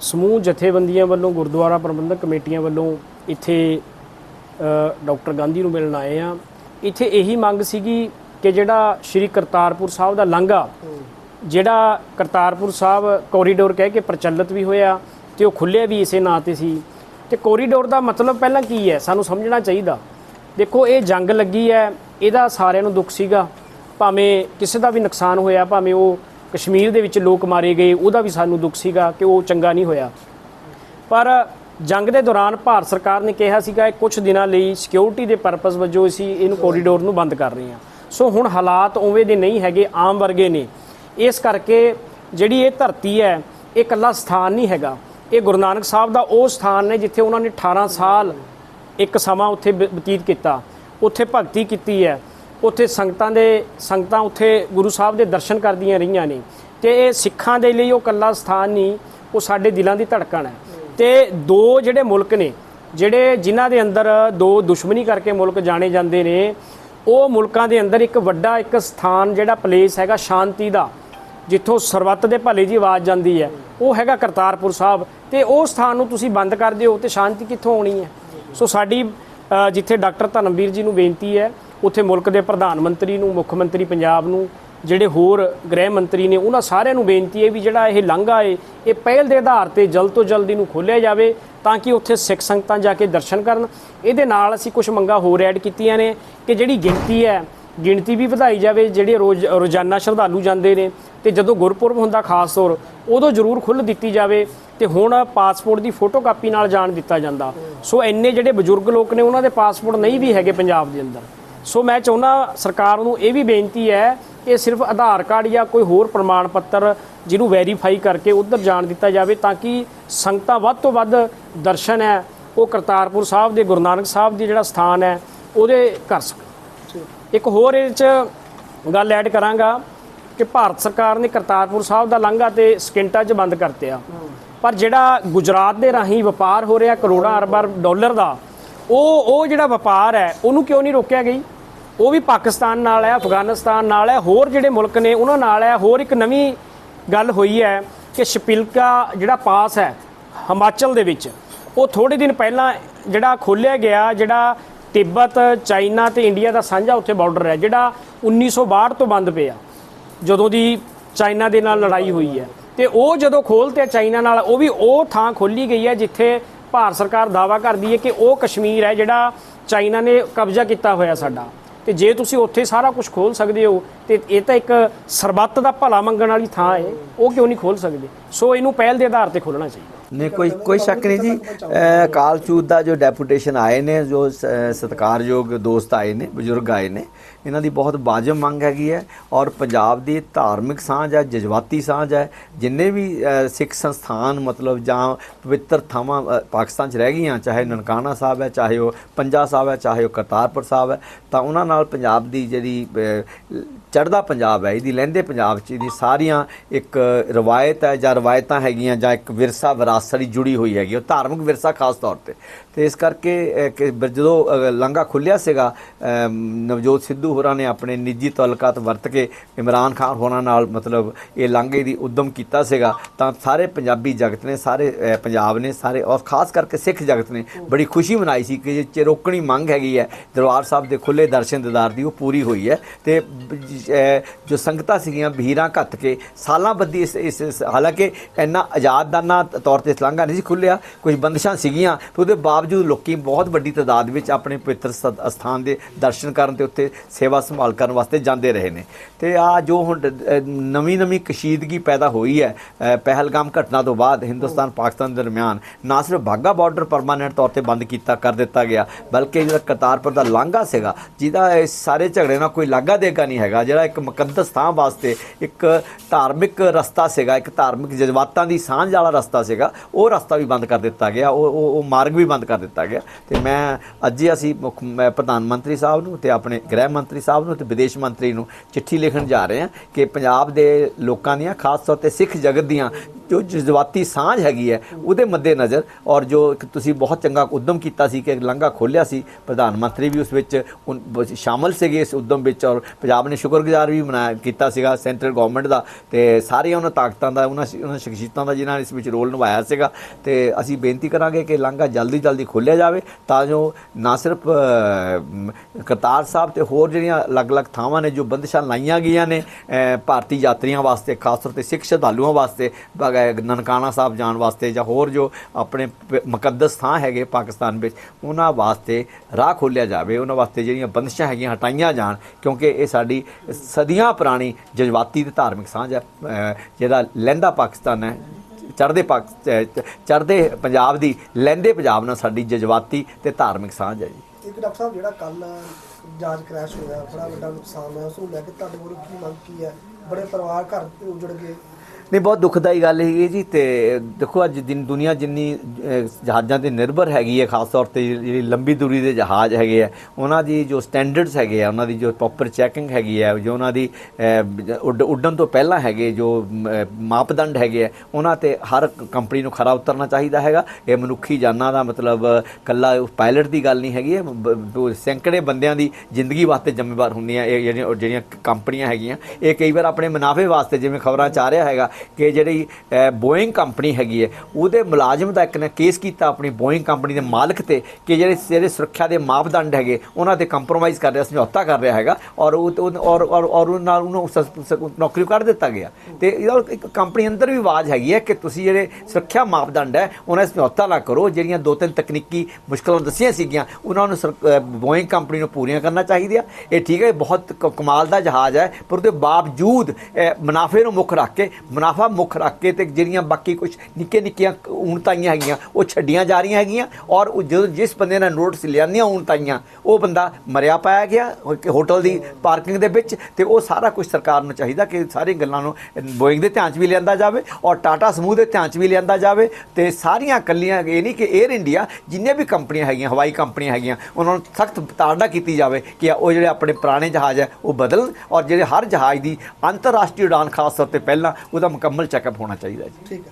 ਸਮੂਹ ਜਥੇਬੰਦੀਆਂ ਵੱਲੋਂ ਗੁਰਦੁਆਰਾ ਪ੍ਰਬੰਧਕ ਕਮੇਟੀਆਂ ਵੱਲੋਂ ਇੱਥੇ ਅ, ਡਾਕਟਰ ਗਾਂਧੀ ਨੂੰ ਮਿਲਣ ਆਏ ਆ ਇੱਥੇ ਇਹੀ ਮੰਗ ਸੀਗੀ ਕਿ ਜਿਹੜਾ ਸ਼੍ਰੀ ਕਰਤਾਰਪੁਰ ਸਾਹਿਬ ਦਾ ਲਾਂਘਾ ਜਿਹੜਾ ਕਰਤਾਰਪੁਰ ਸਾਹਿਬ ਕੋਰੀਡੋਰ ਕਹਿ ਕੇ ਪ੍ਰਚਲਿਤ ਵੀ ਹੋਇਆ ਤੇ ਉਹ ਖੁੱਲਿਆ ਵੀ ਇਸੇ ਨਾਂ ਤੇ ਸੀ। ਤੇ ਕੋਰੀਡੋਰ ਦਾ ਮਤਲਬ ਪਹਿਲਾਂ ਕੀ ਹੈ? ਸਾਨੂੰ ਸਮਝਣਾ ਚਾਹੀਦਾ। ਦੇਖੋ ਇਹ ਜੰਗ ਲੱਗੀ ਹੈ ਇਹਦਾ ਸਾਰਿਆਂ ਨੂੰ ਦੁੱਖ ਸੀਗਾ। ਭਾਵੇਂ ਕਿਸੇ ਦਾ ਵੀ ਨੁਕਸਾਨ ਹੋਇਆ ਭਾਵੇਂ ਉਹ ਕਸ਼ਮੀਰ ਦੇ ਵਿੱਚ ਲੋਕ ਮਾਰੇ ਗਏ ਉਹਦਾ ਵੀ ਸਾਨੂੰ ਦੁੱਖ ਸੀਗਾ ਕਿ ਉਹ ਚੰਗਾ ਨਹੀਂ ਹੋਇਆ। ਪਰ ਜੰਗ ਦੇ ਦੌਰਾਨ ਭਾਰਤ ਸਰਕਾਰ ਨੇ ਕਿਹਾ ਸੀਗਾ ਇਹ ਕੁਝ ਦਿਨਾਂ ਲਈ ਸਿਕਿਉਰਿਟੀ ਦੇ ਪਰਪਸ ਵਜੋਂ ਅਸੀਂ ਇਹਨੂੰ ਕੋਰੀਡੋਰ ਨੂੰ ਬੰਦ ਕਰ ਰਹੇ ਹਾਂ। ਸੋ ਹੁਣ ਹਾਲਾਤ ਉਵੇਂ ਦੇ ਨਹੀਂ ਹੈਗੇ ਆਮ ਵਰਗੇ ਨੇ। ਇਸ ਕਰਕੇ ਜਿਹੜੀ ਇਹ ਧਰਤੀ ਹੈ ਇਹ ਇਕੱਲਾ ਸਥਾਨ ਨਹੀਂ ਹੈਗਾ। ਇਹ ਗੁਰੂ ਨਾਨਕ ਸਾਹਿਬ ਦਾ ਉਹ ਸਥਾਨ ਨੇ ਜਿੱਥੇ ਉਹਨਾਂ ਨੇ 18 ਸਾਲ ਇੱਕ ਸਮਾਂ ਉੱਥੇ ਬਤੀਤ ਕੀਤਾ। ਉੱਥੇ ਭਗਤੀ ਕੀਤੀ ਹੈ। ਉੱਥੇ ਸੰਗਤਾਂ ਦੇ, ਸੰਗਤਾਂ ਉੱਥੇ ਗੁਰੂ ਸਾਹਿਬ ਦੇ ਦਰਸ਼ਨ ਕਰਦੀਆਂ ਰਹੀਆਂ ਨੇ। ਤੇ ਇਹ ਸਿੱਖਾਂ ਦੇ ਲਈ ਉਹ ਕੱਲਾ ਸਥਾਨ ਨਹੀਂ, ਉਹ ਸਾਡੇ ਦਿਲਾਂ ਦੀ ਧੜਕਣ ਹੈ। ਤੇ ਦੋ ਜਿਹੜੇ ਮੁਲਕ ਨੇ, ਜਿਹੜੇ ਜਿਨ੍ਹਾਂ ਦੇ ਅੰਦਰ ਦੋ ਦੁਸ਼ਮਣੀ ਕਰਕੇ ਮੁਲਕ ਜਾਣੇ ਜਾਂਦੇ ਨੇ, ਉਹ ਮੁਲਕਾਂ ਦੇ ਅੰਦਰ ਇੱਕ ਵੱਡਾ ਇੱਕ ਸਥਾਨ ਜਿਹੜਾ ਪਲੇਸ ਹੈਗਾ ਸ਼ਾਂਤੀ ਦਾ, ਜਿੱਥੋਂ ਸਰਬੱਤ ਦੇ ਭਲੇ ਦੀ ਆਵਾਜ਼ ਜਾਂਦੀ ਹੈ। ਉਹ ਹੈਗਾ ਕਰਤਾਰਪੁਰ ਸਾਹਿਬ। ਤੇ ਉਹ ਸਥਾਨ ਨੂੰ ਤੁਸੀਂ ਬੰਦ ਕਰ ਦਿਓ, ਤੇ ਸ਼ਾਂਤੀ ਕਿੱਥੋਂ ਆਉਣੀ ਹੈ? ਸੋ ਸਾਡੀ ਜਿੱਥੇ ਡਾਕਟਰ ਧਰਮਵੀਰ ਜੀ ਨੂੰ ਬੇਨਤੀ ਹੈ, ਉੱਥੇ ਮੁਲਕ ਦੇ ਪ੍ਰਧਾਨ ਮੰਤਰੀ ਨੂੰ, ਮੁੱਖ ਮੰਤਰੀ ਪੰਜਾਬ ਨੂੰ, ਜਿਹੜੇ ਹੋਰ ਗ੍ਰਹਿ ਮੰਤਰੀ ਨੇ, ਉਹਨਾਂ ਸਾਰਿਆਂ ਨੂੰ ਬੇਨਤੀ ਹੈ ਵੀ ਜਿਹੜਾ ਇਹ ਲਾਂਘਾ ਹੈ ਇਹ ਪਹਿਲ ਦੇ ਆਧਾਰ ਤੇ ਜਲਦ ਤੋਂ ਜਲਦ ਇਹਨੂੰ ਖੋਲ੍ਹਿਆ ਜਾਵੇ ਤਾਂ ਕਿ ਉੱਥੇ ਸਿੱਖ ਸੰਗਤਾਂ ਜਾ ਕੇ ਦਰਸ਼ਨ ਕਰਨ। ਇਹਦੇ ਨਾਲ ਅਸੀਂ ਕੁਝ ਮੰਗਾਂ ਹੋਰ ਐਡ ਕੀਤੀਆਂ ਨੇ ਕਿ ਜਿਹੜੀ ਗਿਣਤੀ ਹੈ ਗਿਣਤੀ ਵੀ ਵਧਾਈ ਜਾਵੇ, ਜਿਹੜੇ ਰੋਜ਼, ਰੋਜ਼ਾਨਾ ਸ਼ਰਧਾਲੂ ਜਾਂਦੇ ਨੇ, ਤੇ ਜਦੋਂ ਗੁਰਪੁਰਬ ਹੁੰਦਾ ਖਾਸ ਤੌਰ, ਉਦੋਂ ਜ਼ਰੂਰ ਖੁੱਲ੍ਹ ਦਿੱਤੀ ਜਾਵੇ, ਤੇ ਹੁਣ ਪਾਸਪੋਰਟ ਦੀ ਫੋਟੋ ਕਾਪੀ ਨਾਲ ਜਾਣ ਦਿੱਤਾ ਜਾਂਦਾ। ਸੋ ਇੰਨੇ ਜਿਹੜੇ ਬਜ਼ੁਰਗ ਲੋਕ ਨੇ, ਉਹਨਾਂ ਦੇ ਪਾਸਪੋਰਟ ਨਹੀਂ ਵੀ ਹੈਗੇ ਪੰਜਾਬ ਦੇ ਅੰਦਰ। ਸੋ ਮੈਂ ਚਾਹੁੰਦਾ ਸਰਕਾਰ ਨੂੰ ਇਹ ਵੀ ਬੇਨਤੀ ਹੈ ਕਿ ਸਿਰਫ ਆਧਾਰ ਕਾਰਡ ਜਾਂ ਕੋਈ ਹੋਰ ਪ੍ਰਮਾਣ ਪੱਤਰ ਜਿਹਨੂੰ ਵੈਰੀਫਾਈ ਕਰਕੇ ਉੱਧਰ ਜਾਣ ਦਿੱਤਾ ਜਾਵੇ, ਤਾਂ ਕਿ ਸੰਗਤਾਂ ਵੱਧ ਤੋਂ ਵੱਧ ਦਰਸ਼ਨ ਹੈ, ਉਹ ਕਰਤਾਰਪੁਰ ਸਾਹਿਬ ਦੇ, ਗੁਰੂ ਨਾਨਕ ਸਾਹਿਬ ਦੀ ਜਿਹੜਾ ਸਥਾਨ ਹੈ, ਉਹਦੇ ਕਰ ਸਕਣ। ਇੱਕ ਹੋਰ ਇਹ ਚ ਗੱਲ ਐਡ ਕਰਾਂਗਾ ਕਿ ਭਾਰਤ ਸਰਕਾਰ ਨੇ ਕਰਤਾਰਪੁਰ ਸਾਹਿਬ ਦਾ ਲਾਂਘਾ ਤੇ ਸਕਿੰਟਾਂ 'ਚ ਬੰਦ ਕਰਤਿਆ। ਪਰ ਜਿਹੜਾ ਗੁਜਰਾਤ ਦੇ ਰਾਹੀਂ ਵਪਾਰ ਹੋ ਰਿਹਾ ਕਰੋੜਾਂ ਅਰਬਾਂ ਡਾਲਰ ਦਾ, ਉਹ ਉਹ ਜਿਹੜਾ ਵਪਾਰ ਹੈ, ਉਹਨੂੰ ਕਿਉਂ ਨਹੀਂ ਰੋਕਿਆ ਗਈ? ਉਹ ਵੀ ਪਾਕਿਸਤਾਨ ਨਾਲ ਹੈ, ਅਫਗਾਨਿਸਤਾਨ ਨਾਲ ਹੈ, ਹੋਰ ਜਿਹੜੇ ਮੁਲਕ ਨੇ ਉਹਨਾਂ ਨਾਲ ਹੈ। ਹੋਰ ਇੱਕ ਨਵੀਂ ਗੱਲ ਹੋਈ ਹੈ ਕਿ ਸ਼ਪਿਲਕਾ ਜਿਹੜਾ ਪਾਸ ਹੈ ਹਿਮਾਚਲ ਦੇ ਵਿੱਚ, ਉਹ ਥੋੜੇ ਦਿਨ ਪਹਿਲਾਂ ਜਿਹੜਾ ਖੋਲ੍ਹਿਆ ਗਿਆ, ਜਿਹੜਾ ਤਿੱਬਤ, ਚਾਈਨਾ ਤੇ ਇੰਡੀਆ ਦਾ ਸਾਂਝਾ ਉੱਥੇ ਬਾਰਡਰ ਹੈ, ਜਿਹੜਾ 1962 ਤੋਂ ਬੰਦ ਪਿਆ, ਜਦੋਂ ਦੀ ਚਾਈਨਾ ਦੇ ਨਾਲ ਲੜਾਈ ਹੋਈ ਹੈ। ਤੇ ਉਹ ਜਦੋਂ ਖੋਲ੍ਹਤੇ ਚਾਈਨਾ ਨਾਲ, ਉਹ ਵੀ ਉਹ ਥਾਂ ਖੋਲੀ ਗਈ ਹੈ ਜਿੱਥੇ ਭਾਰਤ ਸਰਕਾਰ ਦਾਵਾ ਕਰਦੀ ਹੈ ਕਿ ਉਹ ਕਸ਼ਮੀਰ ਹੈ ਜਿਹੜਾ ਚਾਈਨਾ ਨੇ ਕਬਜ਼ਾ ਕੀਤਾ ਹੋਇਆ ਸਾਡਾ। ਤੇ ਜੇ ਤੁਸੀਂ ਉੱਥੇ ਸਾਰਾ ਕੁਝ ਖੋਲ ਸਕਦੇ ਹੋ, ਤੇ ਇਹ ਤਾਂ ਇੱਕ ਸਰਬੱਤ ਦਾ ਭਲਾ ਮੰਗਣ ਵਾਲੀ ਥਾਂ ਹੈ, ਉਹ ਕਿਉਂ ਨਹੀਂ ਖੋਲ ਸਕਦੇ? ਸੋ ਇਹਨੂੰ ਪਹਿਲ ਦੇ ਆਧਾਰ ਤੇ ਖੋਲਣਾ ਚਾਹੀਦਾ। ਨਹੀਂ, ਕੋਈ ਕੋਈ ਸ਼ੱਕ ਨਹੀਂ ਜੀ। ਅਹ ਕਾਲਚੂਤ ਦਾ ਜੋ ਡੈਪੂਟੇਸ਼ਨ ਆਏ ਨੇ, ਜੋ ਸ- ਸਤਿਕਾਰਯੋਗ ਦੋਸਤ ਆਏ ਨੇ, ਬਜ਼ੁਰਗ ਆਏ ਨੇ, ਇਹਨਾਂ ਦੀ ਬਹੁਤ ਵਾਜਬ ਮੰਗ ਹੈਗੀ ਹੈ ਔਰ ਪੰਜਾਬ ਦੀ ਧਾਰਮਿਕ ਸਾਂਝ ਹੈ, ਜਜ਼ਬਾਤੀ ਸਾਂਝ ਹੈ। ਜਿੰਨੇ ਵੀ ਸਿੱਖ ਸੰਸਥਾਨ, ਮਤਲਬ ਜਾਂ ਪਵਿੱਤਰ ਥਾਵਾਂ ਪਾਕਿਸਤਾਨ 'ਚ ਰਹਿ ਗਈਆਂ, ਚਾਹੇ ਨਨਕਾਣਾ ਸਾਹਿਬ ਹੈ, ਚਾਹੇ ਉਹ ਪੰਜਾ ਸਾਹਿਬ ਹੈ, ਚਾਹੇ ਉਹ ਕਰਤਾਰਪੁਰ ਸਾਹਿਬ ਹੈ, ਤਾਂ ਉਹਨਾਂ ਨਾਲ ਪੰਜਾਬ ਦੀ ਜਿਹੜੀ ਚੜਦਾ ਪੰਜਾਬ ਹੈ, ਇਹਦੀ ਲਹਿੰਦੇ ਪੰਜਾਬ 'ਚ ਇਹਦੀ ਸਾਰੀਆਂ ਇੱਕ ਰਵਾਇਤ ਹੈ ਜਾਂ ਰਵਾਇਤਾਂ ਹੈਗੀਆਂ ਜਾਂ ਇੱਕ ਵਿਰਸਾ ਵਿਰਾਸਤ ਸਾਡੀ ਜੁੜੀ ਹੋਈ ਹੈਗੀ ਉਹ ਧਾਰਮਿਕ ਵਿਰਸਾ ਖਾਸ ਤੌਰ ਤੇ। ਤੇ ਇਸ ਕਰਕੇ ਜਦੋਂ ਅਹ, ਲਾਂਘਾ ਖੁੱਲਿਆ ਸੀਗਾ ਨਵਜੋਤ ਸਿੱਧੂ ਹੋਰਾਂ ਨੇ ਆਪਣੇ ਨਿੱਜੀ ਤਾਲੁਕਾਤ ਵਰਤ ਕੇ ਇਮਰਾਨ ਖਾਨ ਹੋਰਾਂ ਨਾਲ ਮਤਲਬ ਇਹ ਲਾਂਘੇ ਦੀ ਉਦਮ ਕੀਤਾ ਸੀਗਾ ਤਾਂ ਸਾਰੇ ਪੰਜਾਬੀ ਜਗਤ ਨੇ ਸਾਰੇ ਪੰਜਾਬ ਨੇ ਸਾਰੇ ਔਰ ਖਾਸ ਕਰਕੇ ਸਿੱਖ ਜਗਤ ਨੇ ਬੜੀ ਖੁਸ਼ੀ ਮਨਾਈ ਸੀ ਕਿ ਜੇ ਚਿਰੋਕਣੀ ਮੰਗ ਹੈਗੀ ਹੈ। ਦਰਬਾਰ ਸਾਹਿਬ ਦੇ ਖੁੱਲੇ ਦਰਸ਼ਨ ਦਿਦਾਰ ਦੀ ਉਹ ਪੂਰੀ ਹੋਈ ਹੈ। ਤੇ ਜੋ ਸੰਗਤਾਂ ਸੀਗੀਆਂ ਭੀੜਾਂ ਘੱਟ ਕੇ ਸਾਲਾਂ ਬੱਦੀ ਇਸ ਇਸ- ਹਾਲਾਂਕਿ ਇੰਨਾ ਆਜ਼ਾਦਾਨਾ ਤੌਰ ਤੇ ਇਸ ਲਾਂਘਾ ਨਹੀਂ ਸੀ ਖੁੱਲਿਆ ਕੁਝ ਬੰਦਸ਼ਾਂ ਸੀਗੀਆਂ, ਤੇ ਉਹਦੇ ਬਾਵਜੂਦ ਲੋਕੀ ਬਹੁਤ ਵੱਡੀ ਤਾਦਾਦ ਵਿੱਚ ਆਪਣੇ ਪਵਿੱਤਰ ਸਥਾਨ ਦੇ ਦਰਸ਼ਨ ਕਰਨ ਤੇ ਉੱਤੇ ਸੇਵਾ ਸੰਭਾਲ ਕਰਨ ਵਾਸਤੇ ਜਾਂਦੇ ਰਹੇ ਨੇ। ਤੇ ਆ ਜੋ ਹੁਣ ਨਵੀਂ ਨਵੀਂ ਕਸ਼ੀਦਗੀ ਪੈਦਾ ਹੋਈ ਹੈ ਪਹਿਲਗਾਮ ਘਟਨਾ ਤੋਂ ਬਾਅਦ ਹਿੰਦੁਸਤਾਨ ਪਾਕਿਸਤਾਨ ਦੇ ਦਰਮਿਆਨ ਨਾ ਸਿਰਫ ਬਾਗਾ ਬਾਰਡਰ ਪਰਮਾਨੈਂਟ ਤੌਰ ਤੇ ਬੰਦ ਕੀਤਾ, ਕਰ ਦਿੱਤਾ ਗਿਆ, ਬਲਕਿ ਜਿਹੜਾ ਕਰਤਾਰਪੁਰ ਦਾ ਲਾਂਘਾ ਸੀਗਾ, ਜਿਹਦਾ ਇਸ ਸਾਰੇ ਝਗੜੇ ਨਾਲ ਕੋਈ ਲਾਗਾ ਦੇਗਾ ਨਹੀਂ ਹੈਗਾ, ਜਿਹੜਾ ਇੱਕ ਮੁਕੱਦਸ ਥਾਂ ਵਾਸਤੇ ਇੱਕ ਧਾਰਮਿਕ ਰਸਤਾ ਸੀਗਾ, ਇੱਕ ਧਾਰਮਿਕ ਜਜ਼ਬਾਤਾਂ ਦੀ ਸਾਂਝ ਵਾਲਾ ਰਸਤਾ ਸੀਗਾ ਉਹ ਰਸਤਾ ਵੀ ਬੰਦ ਕਰ ਦਿੱਤਾ ਗਿਆ, ਉਹ ਉਹ ਮਾਰਗ ਵੀ ਬੰਦ ਕਰ ਦਿੱਤਾ ਗਿਆ। ਤੇ ਮੈਂ ਅੱਜ ਹੀ ਅਸੀਂ ਮੁੱਖ, ਮੈਂ ਪ੍ਰਧਾਨ ਮੰਤਰੀ ਸਾਹਿਬ ਨੂੰ ਤੇ ਆਪਣੇ ਗ੍ਰਹਿ ਮੰਤਰੀ ਸਾਹਿਬ ਨੂੰ ਤੇ ਵਿਦੇਸ਼ ਮੰਤਰੀ ਨੂੰ ਚਿੱਠੀ ਲਿਖਣ ਜਾ ਰਹੇ ਹਾਂ ਕਿ ਪੰਜਾਬ ਦੇ ਲੋਕਾਂ ਦੀਆਂ, ਖਾਸ ਤੌਰ ਤੇ ਸਿੱਖ ਜਗਤ ਦੀਆਂ ਜੋ ਜਜ਼ਬਾਤੀ ਸਾਂਝ ਹੈਗੀ ਹੈ, ਉਹਦੇ ਮੱਦੇ ਨਜ਼ਰ ਔਰ ਜੋ ਇੱਕ ਤੁਸੀਂ ਬਹੁਤ ਚੰਗਾ ਉਦਮ ਕੀਤਾ ਸੀ ਕਿ ਲਾਂਘਾ ਖੋਲਿਆ ਸੀ, ਪ੍ਰਧਾਨ ਮੰਤਰੀ ਵੀ ਉਸ ਵਿੱਚ ਉਨ- ਸ਼ਾਮਲ ਸੀਗੇ ਇਸ ਉਦਮ ਵਿੱਚ ਔਰ ਪੰਜਾਬ ਨੇ ਸ਼ੁਕਰਗੁਜ਼ਾਰ ਵੀ ਮਨਾਇਆ ਕੀਤਾ ਸੀਗਾ ਸੈਂਟਰਲ ਗਵਰਨਮੈਂਟ ਦਾ ਤੇ ਸਾਰੀਆਂ ਉਹਨਾਂ ਤਾਕਤਾਂ ਦਾ, ਉਹਨਾਂ ਉਹਨਾਂ ਸ਼ਖਸੀਅਤਾਂ ਦਾ ਜਿਨ੍ਹਾਂ ਨੇ ਇਸ ਵਿੱਚ ਰੋਲ ਨਿਭਾਇਆ ਸੀਗਾ ਤੇ ਅਸੀਂ ਬੇਨਤੀ ਕਰਾਂਗੇ ਕਿ ਲਾਂਘਾ ਜਲਦੀ ਜਲਦੀ ਖੋਲ੍ਹਿਆ ਜਾਵੇ ਤਾਂ ਜੋ ਨਾ ਸਿਰਫ ਕਰਤਾਰ ਸਾਹਿਬ ਤੇ ਹੋਰ ਜਿਹੜੀਆਂ ਅਲੱਗ-ਅਲੱਗ ਥਾਵਾਂ ਨੇ ਜੋ ਬੰਦਸ਼ਾਂ ਲਾਈਆਂ ਗਈਆਂ ਨੇ ਭਾਰਤੀ ਯਾਤਰੀਆਂ ਵਾਸਤੇ, ਖਾਸ ਤੌਰ ਤੇ ਸਿੱਖ ਸ਼ਰਧਾਲੂਆਂ ਵਾਸਤੇ ਨਨਕਾਣਾ ਸਾਹਿਬ ਜਾਣ ਵਾਸਤੇ ਜਾਂ ਹੋਰ ਜੋ ਆਪਣੇ ਮੁਕੱਦਸ ਥਾਂ ਹੈਗੇ ਪਾਕਿਸਤਾਨ ਵਿੱਚ, ਉਹਨਾਂ ਵਾਸਤੇ ਰਾਹ ਖੋਲ੍ਹਿਆ ਜਾਵੇ, ਉਹਨਾਂ ਵਾਸਤੇ ਜਿਹੜੀਆਂ ਬੰਦਸ਼ਾਂ ਹੈਗੀਆਂ ਹਟਾਈਆਂ ਜਾਣ, ਕਿਉਂਕਿ ਇਹ ਸਾਡੀ ਸਦੀਆਂ ਪੁਰਾਣੀ ਜਜ਼ਬਾਤੀ ਤੇ ਧਾਰਮਿਕ ਸਾਂਝ ਹੈ ਜਿਹਦਾ ਲਹਿੰਦਾ ਪਾਕਿਸਤਾਨ ਹੈ, ਚੜ੍ਹਦੇ ਪਾਕ ਚੜ੍ਹਦੇ ਪੰਜਾਬ ਦੀ ਲਹਿੰਦੇ ਪੰਜਾਬ ਨਾਲ ਸਾਡੀ ਜਜ਼ਬਾਤੀ ਤੇ ਧਾਰਮਿਕ ਸਾਂਝ ਹੈ ਜੀ। ਇੱਕ ਡਾਕਟਰ ਸਾਹਿਬ, ਜਿਹੜਾ ਕੱਲ ਜਹਾਜ਼ ਕ੍ਰੈਸ਼ ਹੋਇਆ, ਬੜਾ ਵੱਡਾ ਨੁਕਸਾਨ ਹੋਇਆ, ਉਸ ਨੂੰ ਲੈ ਕੇ ਤੁਹਾਡੇ ਕੋਲ ਕੀ ਮੰਗ ਕੀ ਹੈ? ਬੜੇ ਪਰਿਵਾਰ ਘਰ ਤੇ ਉਜੜ ਗਏ। ਨਹੀਂ ਬਹੁਤ ਦੁਖਦਾਈ ਗੱਲ ਹੈਗੀ ਹੈ ਜੀ ਤੇ ਦੇਖੋ ਅੱਜ ਦਿਨ ਦੁਨੀਆ ਜਿੰਨੀ ਅਹ, ਜਹਾਜ਼ਾਂ ਤੇ ਨਿਰਭਰ ਹੈਗੀ ਹੈ ਖਾਸ ਤੌਰ ਤੇ ਜਿਹੜੀ ਲੰਬੀ ਦੂਰੀ ਦੇ ਜਹਾਜ਼ ਹੈਗੇ ਆ ਉਹਨਾਂ ਦੀ ਜੋ ਸਟੈਂਡਰਡਸ ਹੈਗੇ ਆ ਉਹਨਾਂ ਦੀ ਜੋ ਪ੍ਰੋਪਰ ਚੈਕਿੰਗ ਹੈਗੀ ਹੈ ਜੋ ਉਹਨਾਂ ਦੀ ਅਹ, ਉੱਡ- ਉੱਡਣ ਤੋਂ ਪਹਿਲਾਂ ਹੈਗੇ ਜੋ ਮ, ਅਹ, ਮਾਪਦੰਡ ਹੈਗੇ ਆ ਉਹਨਾਂ ਤੇ ਹਰ ਕੰਪਨੀ ਨੂੰ ਖਰਾ ਉਤਰਨਾ ਚਾਹੀਦਾ ਹੈਗਾ। ਇਹ ਮਨੁੱਖੀ ਜਾਨਾਂ ਦਾ ਮਤਲਬ ਕੱਲਾ ਪਾਇਲਟ ਦੀ ਗੱਲ ਨਹੀਂ ਹੈਗੀ ਹੈ ਬ- ਬ- ਸੈਂਕੜੇ ਬੰਦਿਆਂ ਦੀ ਜ਼ਿੰਦਗੀ ਵਾਸਤੇ ਜ਼ਿੰਮੇਵਾਰ ਹੁੰਦੀਆਂ ਇਹ ਜਿਹੜੀਆਂ ਜਿਹੜੀਆਂ ਕੰਪਨੀਆਂ ਹੈਗੀਆਂ। ਇਹ ਕਈ ਵਾਰ ਆਪਣੇ ਆਪਣੇ ਮੁਨਾਫੇ ਵਾਸਤੇ ਜਿਵੇਂ ਖਬਰਾਂ ਚ ਆ ਰਿਹਾ ਹੈਗਾ ਕਿ ਜਿਹੜੀ ਬੋਇੰਗ ਕੰਪਨੀ ਹੈਗੀ ਹੈ, ਉਹਦੇ ਮੁਲਾਜ਼ਮ ਦਾ ਇੱਕ ਨੇ ਕੇਸ ਕੀਤਾ ਆਪਣੀ ਬੋਇੰਗ ਕੰਪਨੀ ਦੇ ਮਾਲਕ ਤੇ ਕਿ ਜਿਹੜੇ ਜਿਹੜੇ ਸੁਰੱਖਿਆ ਦੇ ਮਾਪਦੰਡ ਹੈਗੇ, ਉਹਨਾਂ ਤੇ ਕੰਪਰੋਮਾਈਜ਼ ਕਰ ਰਿਹਾ, ਸਮਝੌਤਾ ਕਰ ਰਿਹਾ ਹੈਗਾ ਔਰ ਉਹ ਔਰ ਔਰ ਔਰ ਉਹ ਨਾਲ ਉਹਨੂੰ ਨੌਕਰੀ ਕੱਢ ਦਿੱਤਾ ਗਿਆ। ਤੇ ਇਹਦਾ ਇੱਕ ਕੰਪਨੀ ਅੰਦਰ ਵੀ ਆਵਾਜ਼ ਹੈਗੀ ਹੈ ਕਿ ਤੁਸੀਂ ਜਿਹੜੇ ਸੁਰੱਖਿਆ ਮਾਪਦੰਡ ਹੈ, ਉਹਨਾਂ ਸਮਝੌਤਾ ਨਾ ਕਰੋ। ਜਿਹੜੀਆਂ ਦੋ ਤਿੰਨ ਤਕਨੀਕੀ ਮੁਸ਼ਕਲਾਂ ਦੱਸੀਆਂ ਸੀਗੀਆਂ, ਉਹਨਾਂ ਨੂੰ ਬੋਇੰਗ ਕੰਪਨੀ ਨੂੰ ਪੂਰੀਆਂ ਕਰਨਾ ਚਾਹੀਦੀਆਂ। ਇਹ ਠੀਕ ਹੈ ਬਹੁਤ ਕ- ਕਮਾਲ ਦਾ ਜਹਾਜ਼ ਹੈ, ਪਰ ਉਹਦੇ ਬਾਵਜੂਦ ਅਹ, ਮੁਨਾਫੇ ਨੂੰ ਮੁੱਖ ਰੱਖ ਕੇ ਮੁਨਾਫਾ ਮੁੱਖ ਰੱਖ ਕੇ ਤੇ ਜਿਹੜੀਆਂ ਬਾਕੀ ਕੁਝ ਨਿੱਕੇ ਨਿੱਕੀਆਂ ਊਣਤਾਈਆਂ ਹੈਗੀਆਂ ਉਹ ਛੱਡੀਆਂ ਜਾ ਰਹੀਆਂ ਹੈਗੀਆਂ ਔਰ ਜਦੋਂ ਜਿਸ ਬੰਦੇ ਨੇ ਨੋਟਿਸ ਲਿਆਂਦੀਆਂ ਉਣਤਾਈਆਂ ਉਹ ਬੰਦਾ ਮਰਿਆ ਪਾਇਆ ਗਿਆ ਹੋਟਲ ਦੀ ਪਾਰਕਿੰਗ ਦੇ ਵਿੱਚ ਤੇ ਉਹ ਸਾਰਾ ਕੁਝ ਸਰਕਾਰ ਨੂੰ ਚਾਹੀਦਾ ਕਿ ਸਾਰੀ ਗੱਲਾਂ ਨੂੰ ਬੋਇੰਗ ਦੇ ਧਿਆਨ 'ਚ ਵੀ ਲਿਆਂਦਾ ਜਾਵੇ ਔਰ ਟਾਟਾ ਸਮੂਹ ਦੇ ਧਿਆਨ 'ਚ ਵੀ ਲਿਆਂਦਾ ਜਾਵੇ ਤੇ ਸਾਰੀਆਂ ਕੱਲੀਆਂ ਇਹ ਨਹੀਂ ਕਿ 에ਅਰ ਇੰਡੀਆ ਜਿੰਨੇ ਵੀ ਕੰਪਨੀਆਂ ਹੈਗੀਆਂ ਹਵਾਈ ਕੰਪਨੀਆਂ ਹੈਗੀਆਂ ਉਹਨਾਂ ਨੂੰ ਸਖਤ ਤਾੜਨਾ ਕੀਤੀ ਜਾਵੇ ਕਿ ਉਹ ਜਿਹੜੇ ਆਪਣੇ ਪੁਰਾਣੇ ਜਹਾਜ਼ ਹੈ ਉਹ ਬਦਲਣ ਔਰ ਜਿਹੜੇ ਹਰ ਜਹਾਜ਼ ਦੀ ਅੰਤਰਰਾਸ਼ਟਰੀ ਉਡਾਨ ਖਾਸ ਤੌਰ ਤੇ ਪਹਿਲਾਂ ਉਹਦਾ ਮੁਕੰਮਲ ਚੈੱਕਅਪ ਹੋਣਾ ਚਾਹੀਦਾ ਜੀ। ਠੀਕ ਹੈ।